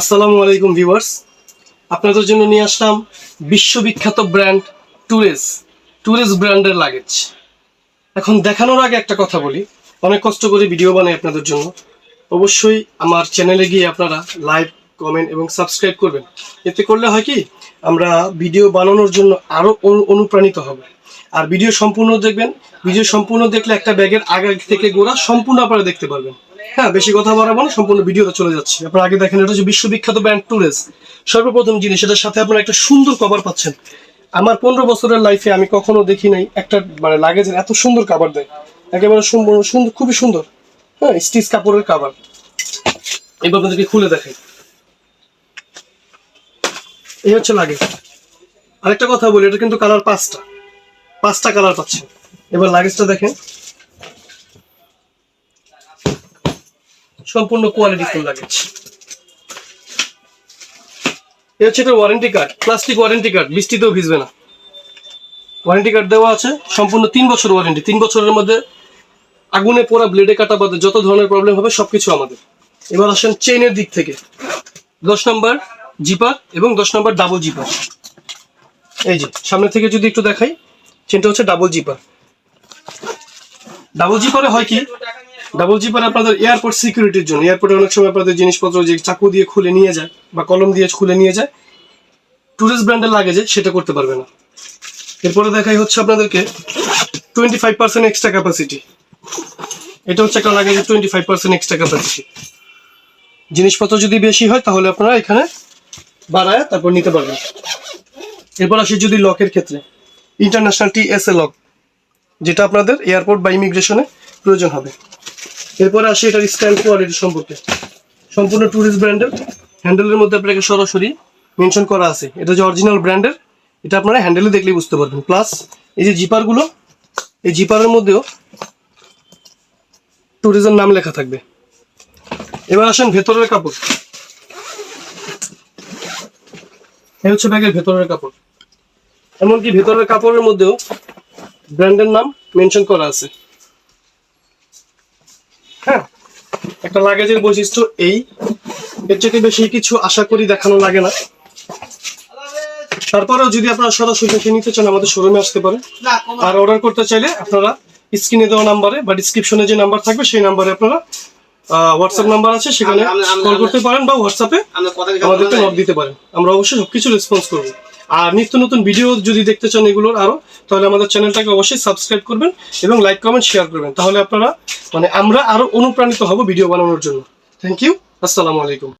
আসসালামু আলাইকুম ভিউয়ার্স। আপনাদের জন্য নিয়ে আসলাম বিশ্ববিখ্যাত ব্র্যান্ড টুরেস টুরেস ব্র্যান্ডের লাগেজ এখন দেখানোর আগে একটা কথা বলি। অনেক কষ্ট করে ভিডিও বানাই আপনাদের জন্য। অবশ্যই আমার চ্যানেলে গিয়ে আপনারা লাইক কমেন্ট এবং সাবস্ক্রাইব করবেন। এতে করলে হয় কি, আমরা ভিডিও বানানোর জন্য আরও অনুপ্রাণিত হব। আর ভিডিও সম্পূর্ণ দেখবেন। ভিডিও সম্পূর্ণ দেখলে একটা ব্যাগের আগে থেকে গোড়া সম্পূর্ণ আপনারা দেখতে পারবেন। হ্যাঁ বেশি কথা বাড়াবো না, সম্পূর্ণ ভিডিওতে চলে যাচ্ছে। আপনারা আগে দেখেন, এটা হচ্ছে বিশ্ববিখ্যাত ব্র্যান্ড টুরেস সর্বপ্রথম জিনিস, এটার সাথে আপনারা একটা সুন্দর কভার পাচ্ছেন। আমার পনেরো বছরের লাইফে আমি কখনো দেখি নাই একটা মানে লাগেজের এত সুন্দর কাভার দেয়। একেবারে সুন্দর খুবই সুন্দর। হ্যাঁ স্টিচ কাপড়ের কাভার এবার আপনাদেরকে খুলে দেখাই। এই হচ্ছে লাগেজ আরেকটা কথা বলি, এটা কিন্তু কালার পাঁচটা। পাঁচটা কালার পাচ্ছেন এবার লাগেজটা দেখেন। সম্পূর্ণ কোয়ালিটি ফুল লাগে। এ হচ্ছে এটা warranty card plastic warranty card বৃষ্টিতেও ভিজবে না। ওয়ারেন্টি কার্ড দেওয়া আছে, সম্পূর্ণ তিন বছর ওয়ারেন্টি তিন বছরের মধ্যে আগুনে পোড়া ব্লেডে কাটা বাদে যত ধরনের প্রবলেম হবে, সবকিছু আমাদের। এবার আসেন চেইনের দিক থেকে। দশ নম্বর জিপার এবং দশ নম্বর ডাবল জিপার এই যে, সামনে থেকে যদি একটু দেখাই চেনটা হচ্ছে ডাবল জিপার ডাবল জিপারে হয় কি ডাবল জিপার আপনাদের এয়ারপোর্ট সিকিউরিটির জন্য। এয়ারপোর্টে অনেক সময় আপনাদের জিনিসপত্র যে চাকু দিয়ে খুলে নিয়ে যায় বা কলম দিয়ে খুলে নিয়ে যায় টুরিস্ট ব্র্যান্ডের লাগে যে সেটা করতে পারবে না। এরপরে দেখাই হচ্ছে আপনাদেরকে twenty five percent extra capacity এটা হচ্ছে একটা লাগে যে twenty five percent extra capacity জিনিসপত্র যদি বেশি হয়, তাহলে আপনারা এখানে বাড়ায় তারপর নিতে পারবেন। এরপর আসি যদি লকের ক্ষেত্রে। International T S A lock যেটা আপনাদের এয়ারপোর্ট বা ইমিগ্রেশনে প্রয়োজন হবে। এরপরে আসি এটার স্ট্যান্ড কোয়ালিটি সম্পর্কে। সম্পূর্ণ ট্যুরিস্ট ব্র্যান্ডের হ্যান্ডেলের মধ্যে আপনাকে সরাসরি মেনশন করা আছে। এটা যে অরিজিনাল ব্র্যান্ডের এটা আপনারা হ্যান্ডেলে দেখলেই বুঝতে পারবেন। প্লাস এই যে জিপারগুলো এই জিপারের মধ্যেও ট্যুরিজম নাম লেখা থাকবে। এবার আসেন ভেতরের কাপড়। এই হচ্ছে ব্যাগের ভেতরের কাপড়। এমনকি ভেতরের কাপড়ের মধ্যেও ব্র্যান্ডের নাম মেনশন করা আছে। হ্যাঁ একটা লাগেজের বৈশিষ্ট্য এই। এর থেকে বেশি কিছু আশা করি দেখানো লাগে না। তারপরেও যদি আপনারা সরাসরি দেখে নিতে চান আমাদের শোরুমে আসতে পারেন। আর অর্ডার করতে চাইলে আপনারা স্ক্রিনে দেওয়া নাম্বারে বা ডিসক্রিপশনে যে নাম্বার থাকবে সেই নাম্বারে আপনারা হোয়াটসঅ্যাপ নাম্বার আছে সেখানে কল করতে পারেন বা হোয়াটসঅ্যাপে আমাদেরকে নক দিতে পারেন। আমরা অবশ্যই সবকিছু রেসপন্স করব। আর নিত্য নতুন ভিডিও যদি দেখতে চান এগুলোর আরও, তাহলে আমাদের চ্যানেলটাকে অবশ্যই সাবস্ক্রাইব করবেন এবং লাইক কমেন্ট শেয়ার করবেন। তাহলে আপনারা মানে আমরা আরও অনুপ্রাণিত হব ভিডিও বানানোর জন্য। থ্যাংক ইউ আসসালামু আলাইকুম।